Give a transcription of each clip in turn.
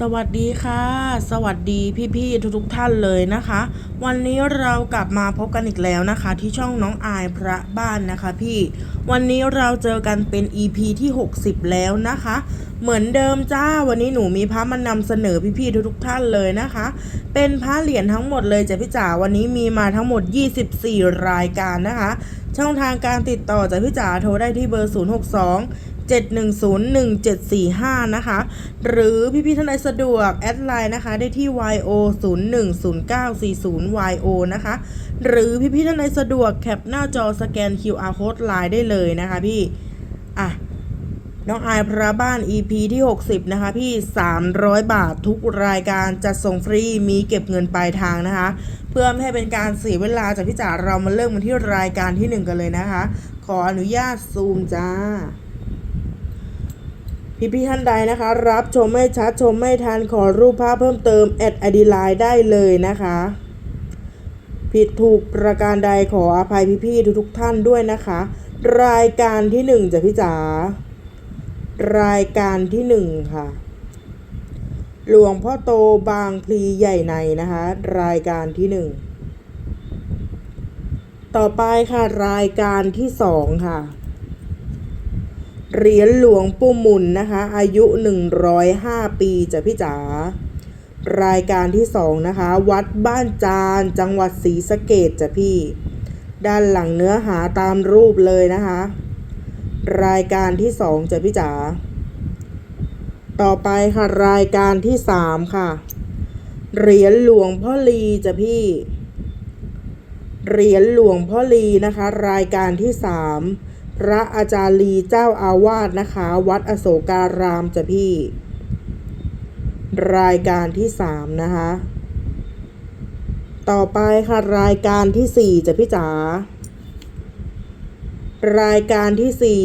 สวัสดีค่ะ สวัสดีพี่ๆทุกๆท่านเลยนะคะ วันนี้เรากลับมาพบกันอีกแล้วนะคะ ที่ช่องน้องอายพระบ้านนะคะพี่ วันนี้เราเจอกันเป็น EP ที่ 60 แล้วนะคะ เหมือนเดิมจ้า วันนี้หนูมีพระมานำเสนอพี่ๆทุกๆท่านเลยนะคะ เป็นพระเหรียญทั้งหมดเลยจ้ะพี่จ๋าวันนี้มีมาทั้งหมด 24 รายการนะคะ ช่องทางการติดต่อจากพี่จ๋าโทรได้ที่เบอร์ 062 7101745 นะคะ หรือพี่ๆท่านใดสะดวก แอดไลน์นะคะ ได้ที่ yo 010940 yo นะคะ หรือพี่ๆท่านใดสะดวกแคปหน้าจอสแกน QR code ไลน์ได้เลยนะคะพี่ อะ น้องอายพระบ้าน EP ที่ 60 นะคะ พี่ 300 บาททุกรายการจัดส่งฟรีมีเก็บเงินปลายทางนะคะ เพื่อไม่ให้เป็นการเสียเวลาจากพี่จ๋าเรามาเริ่มกันที่รายการที่ 1 กันเลยนะคะ ขออนุญาตซูมจ้า พี่พี่ท่านใดนะคะ รับชมไม่ชัดชมไม่ทันขอรูปภาพเพิ่มเติมแอดอดีไลน์ได้เลยนะคะ ผิดถูกประการใดขออภัยพี่พี่ๆทุกๆท่านด้วยนะคะ รายการที่หนึ่งจ้ะพี่จ๋า รายการที่หนึ่งค่ะ หลวงพ่อโตบางพลีใหญ่ในนะคะ รายการที่หนึ่งต่อไปค่ะรายการที่สองค่ะ เหรียญหลวงปู่มุนนะคะ อายุ105ปีจ้ะพี่จ๋ารายการที่สองนะคะ วัดบ้านจานจังหวัดศรีสะเกดจ้ะพี่ ด้านหลังเนื้อหาตามรูปเลยนะคะ รายการที่สองจ้ะพี่จ๋าต่อไปค่ะรายการที่สามค่ะ เหรียญหลวงพ่อลีจ้ะพี่ เหรียญหลวงพ่อลีนะคะ รายการที่สามพระอาจารย์ลีเจ้าอาวาสนะคะ วัดอโศการามจ้ะพี่ รายการที่สามนะคะ ต่อไปค่ะรายการที่สี่จ้ะพี่จ๋า รายการที่สี่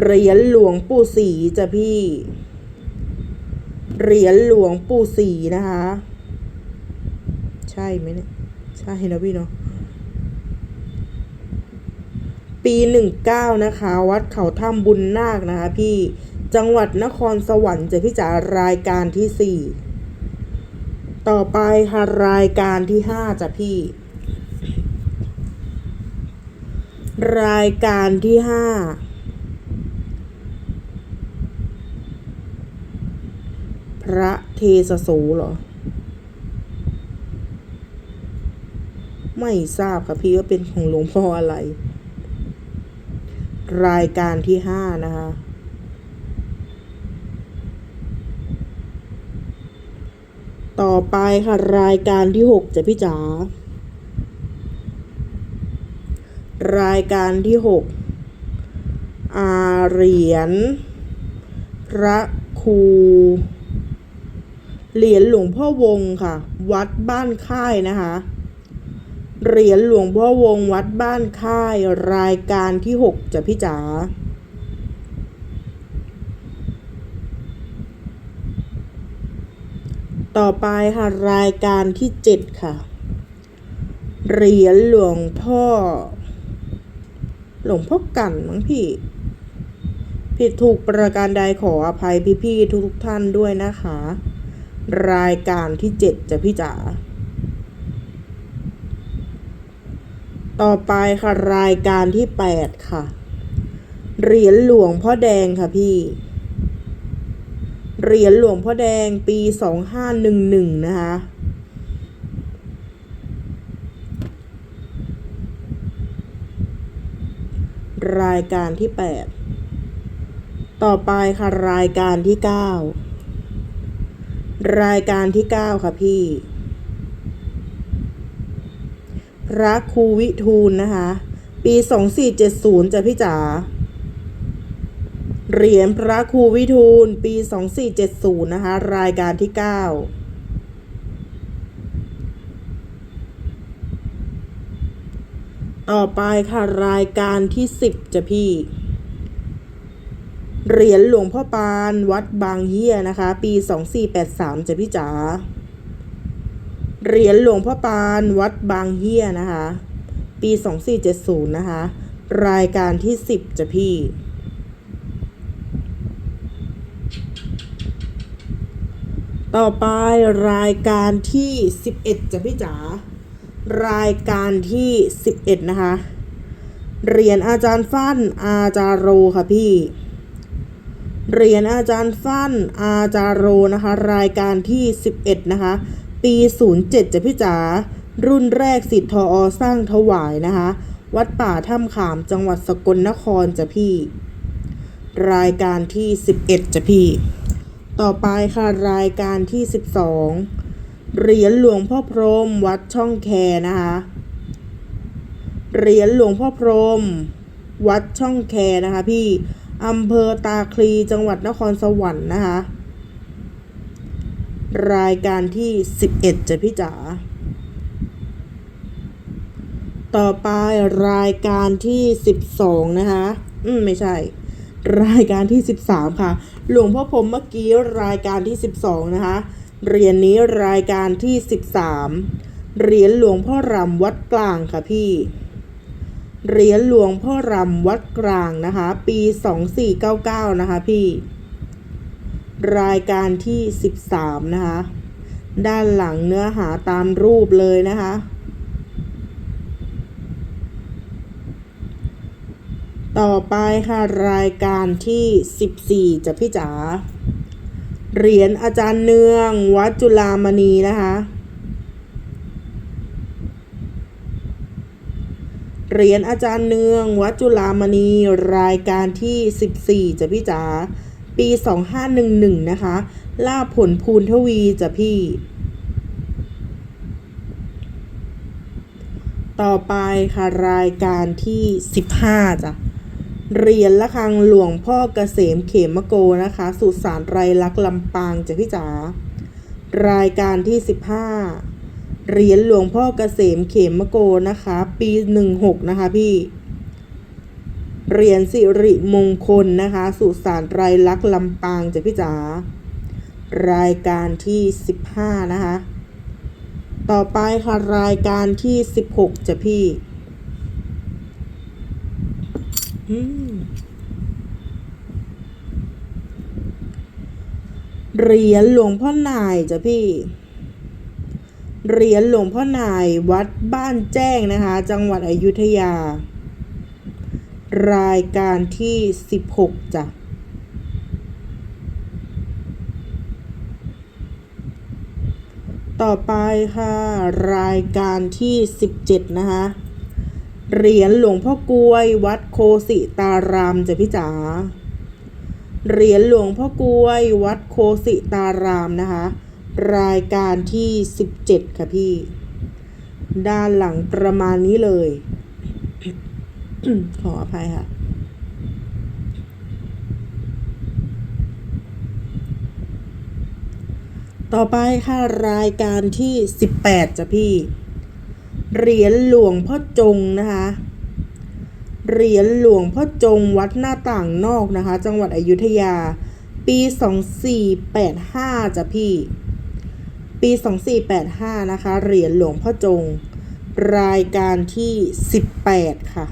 เหรียญหลวงปู่ศรีจ้ะพี่ เหรียญหลวงปู่ศรีนะคะ ใช่ไหมเนี่ย ใช่นะพี่เนาะปีหนึ่งเก้านะคะ วัดเขาถ้ำบุญนาคนะคะพี่จังหวัดนครสวรรค์จะพี่จ๋ารายการที่สี่ต่อไปค่ะรายการที่ห้าจ้ะพี่ รายการที่ห้าพระเทสโสเหรอ ไม่ทราบค่ะพี่ว่าเป็นของหลวงพ่ออะไร รายการที่ห้านะคะ ต่อไปค่ะ รายการที่หกจะพี่จ๋า รายการที่หกอาเหรียญพระครู เหรียญหลวงพ่อวงค่ะ วัดบ้านค่ายนะคะ เหรียญหลวงพ่อวงวัดบ้านค่าย รายการที่หกจ้ะพี่จ๋าต่อไปค่ะ รายการที่เจ็ดค่ะ เหรียญหลวงพ่อ หลวงพ่อกันมั้งพี่ ผิดถูกประการใดขออภัยพี่ๆทุกๆท่านด้วยนะคะ รายการที่เจ็ดจะพี่จ๋าต่อไปค่ะ รายการที่แปดค่ะ เหรียญหลวงพ่อแดงค่ะพี่เหรียญหลวงพ่อแดงปีสองห้าหนึ่งหนึ่งนะคะ รายการที่ 8 ต่อไปค่ะรายการที่ 9 รายการที่ 9 ค่ะพี่ พระครูวิทูลนะคะ ปี 2470 จะพี่จ๋า เหรียญพระครูวิทูล ปี 2470 นะคะ รายการที่ 9 ต่อไปค่ะรายการที่สิบจะพี่ เหรียญหลวงพ่อปานวัดบางเฮียนะคะ ปีสองสี่แปดสามจะพี่จ๋าเหรียญหลวงพ่อปานวัดบางเฮียนะคะ ปีสองสี่เจ็ดศูนย์นะคะ รายการที่สิบจะพี่ต่อไปรายการที่ 11จะพี่จ๋า รายการที่ 11 นะคะเหรียญอาจารย์ฟั่นอาจารโรค่ะพี่เหรียญอาจารย์ฟั่นอาจารโรนะคะ รายการที่ 11 นะคะ ปี 07จ้ะพี่จ๋ารุ่นแรกสิทธทออสร้างถวายนะคะ วัดป่าถ้ำขามจังหวัดสกลนครจ้ะพี่ รายการที่ 11จ้ะพี่ ต่อไปค่ะรายการที่ 12 เหรียญหลวงพ่อพรมวัดช่องแคนะคะ เหรียญหลวงพ่อพรมวัดช่องแคนะคะพี่อำเภอตาคลีจังหวัดนครสวรรค์นะคะ รายการที่11จะพี่จ๋า ต่อไปรายการที่12นะคะ อืมไม่ใช่ รายการที่13ค่ะ หลวงพ่อผมเมื่อกี้รายการที่12นะคะ เหรียญนนี้รายการที่ 13 เหรียญหลวงพ่อรำวัดกลางค่ะพี่ เหรียญหลวงพ่อรำวัดกลางนะคะ ปี 2499 นะคะพี่ รายการที่ 13 นะคะ ด้านหลังเนื้อหาตามรูปเลยนะคะต่อไปค่ะ รายการที่ 14จะพี่จ๋า เหรียญอาจารย์เนือง วัดจุฬามณีนะคะ เหรียญอาจารย์เนือง วัดจุฬามณีรายการที่ 14จะพี่จ๋าปี 2511 นะคะล่าผลภูนทวีจะพี่ ต่อไปค่ะรายการที่ 15จ้ะ เหรียญละคังหลวงพ่อเกษมเขมโกนะคะ สุสานไรลักษณ์ลำปางจ้ะพี่จ๋ารายการที่ 15 เหรียญหลวงพ่อเกษมเขมโกนะคะ ปี 16 นะคะพี่เหรียญสิริมงคลนะคะ สุสานไรลักษณ์ลำปางจ้ะพี่จ๋ารายการที่ 15 นะคะ ต่อไปค่ะรายการที่ 16จ้ะพี่ เหรียญหลวงพ่อนายจ้ะพี่ เหรียญหลวงพ่อนายวัดบ้านแจ้งนะคะ จังหวัดอยุธยา รายการที่16จ้ะต่อไปค่ะ รายการที่17นะคะ เหรียญหลวงพ่อกลวย วัดโคสิตารามจ้ะพี่จ๋าเหรียญหลวงพ่อกลวย วัดโคสิตารามนะคะ รายการที่17ค่ะพี่ ด้านหลังประมาณนี้เลย ขออภัยค่ะต่อไปค่ะรายการที่ 18จ้ะพี่ เหรียญหลวงพ่อจงนะคะ เหรียญหลวงพ่อจงวัดหน้าต่างนอกนะคะ จังหวัดอยุธยา ปี2485จ้ะพี่ ปี2485นะคะ เหรียญหลวงพ่อจง รายการที่18ค่ะ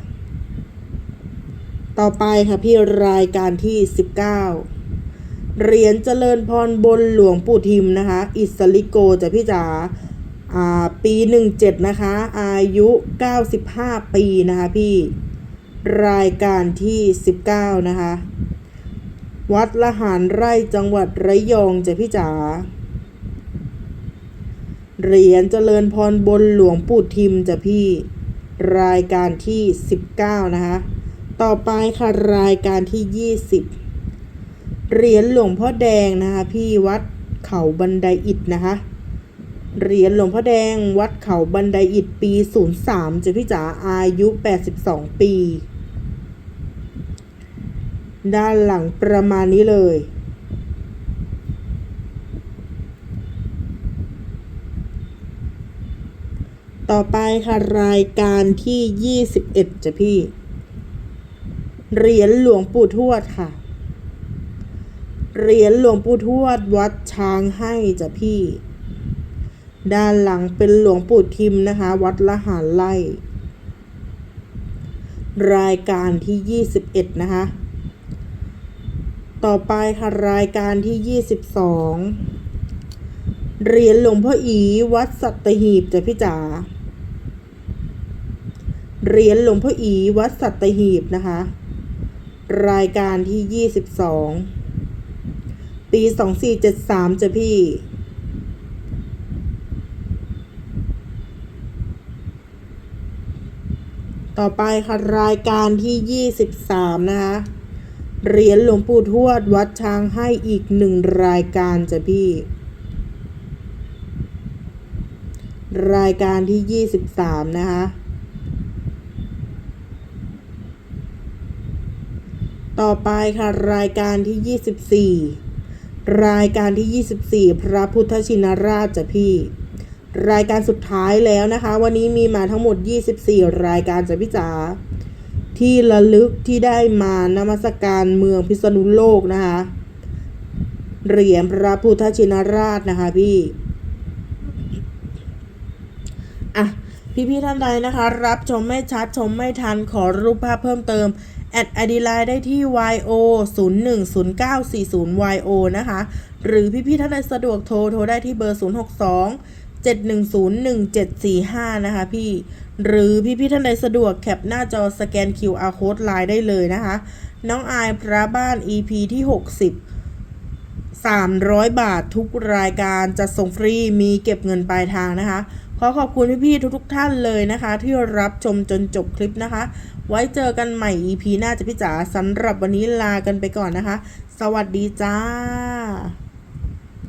ต่อไปค่ะพี่รายการที่19เหรียญเจริญพรบนหลวงปู่ทิมนะคะ อิสลิโกจ้ะพี่จ๋า ปี 17 นะคะ อายุ 95 ปีนะคะพี่ รายการที่ 19 นะคะ วัดละหารไร่จังหวัดระยองจ้ะพี่จ๋า เหรียญเจริญพรบนหลวงปู่ทิมจ้ะพี่ รายการที่ 19 นะคะ ต่อไปค่ะรายการที่ 20 เหรียญหลวงพ่อแดงนะคะ พี่วัดเขาบันไดอิฐนะคะ เหรียญหลวงพ่อแดงวัดเขาบันไดอิฐปี 03จ้ะพี่จ๋าอายุ 82 ปี ด้านหลังประมาณนี้เลย ต่อไปค่ะ รายการที่ 21จ้ะพี่ เหรียญหลวงปู่ทวดค่ะ เหรียญหลวงปู่ทวดวัดช้างให้จ้ะพี่ ด้านหลังเป็นหลวงปู่ทิมนะคะ วัดละหารไล่ รายการที่ 21 นะคะ ต่อไปค่ะรายการที่ 22 เหรียญหลวงพ่ออีวัดสัตหีบจ้ะพี่จ๋าเหรียญหลวงพ่ออีวัดสัตหีบนะคะ รายการที่ยี่สิบสองปีสองสี่เจ็ดสามจ้ะพี่ ต่อไปค่ะรายการที่ยี่สิบสามนะคะ เหรียญหลวงปู่ทวดวัดช้างให้อีกหนึ่งรายการจ้ะพี่ รายการที่ยี่สิบสามนะคะ ต่อไปค่ะรายการที่ยี่สิบสี่รายการที่ยี่สิบสี่พระพุทธชินราชจ้ะพี่ รายการสุดท้ายแล้วนะคะ วันนี้มีมาทั้งหมด 24 รายการจ้ะพี่จ๋าที่ระลึกที่ได้มานมัสการเมืองพิษณุโลกนะคะเหรียญพระพุทธชินราชนะคะพี่อะพี่ๆท่านใดนะคะ รับชมไม่ชัดชมไม่ทันขอรูปภาพเพิ่มเติมแอดไอดีไลน์ได้ที่ yo 0 1 0 9 4 0 yo นะคะ หรือพี่ๆท่านใดสะดวกโทร โทรได้ที่เบอร์ 0 6 2 7 1 0 1 7 4 5 นะคะพี่ หรือพี่ๆท่านใดสะดวกแคปหน้าจอสแกน QR code ไลน์ได้เลยนะคะ น้องอายพระบ้าน EP ที่ 60 300 บาททุกรายการจะส่งฟรีมีเก็บเงินปลายทางนะคะ ขอขอบคุณพี่ๆทุกๆท่านเลยนะคะ ที่รับชมจนจบคลิปนะคะ ไว้เจอกันใหม่ EP หน้าจะพี่จ๋าสำหรับวันนี้ลากันไปก่อนนะคะ สวัสดีจ้า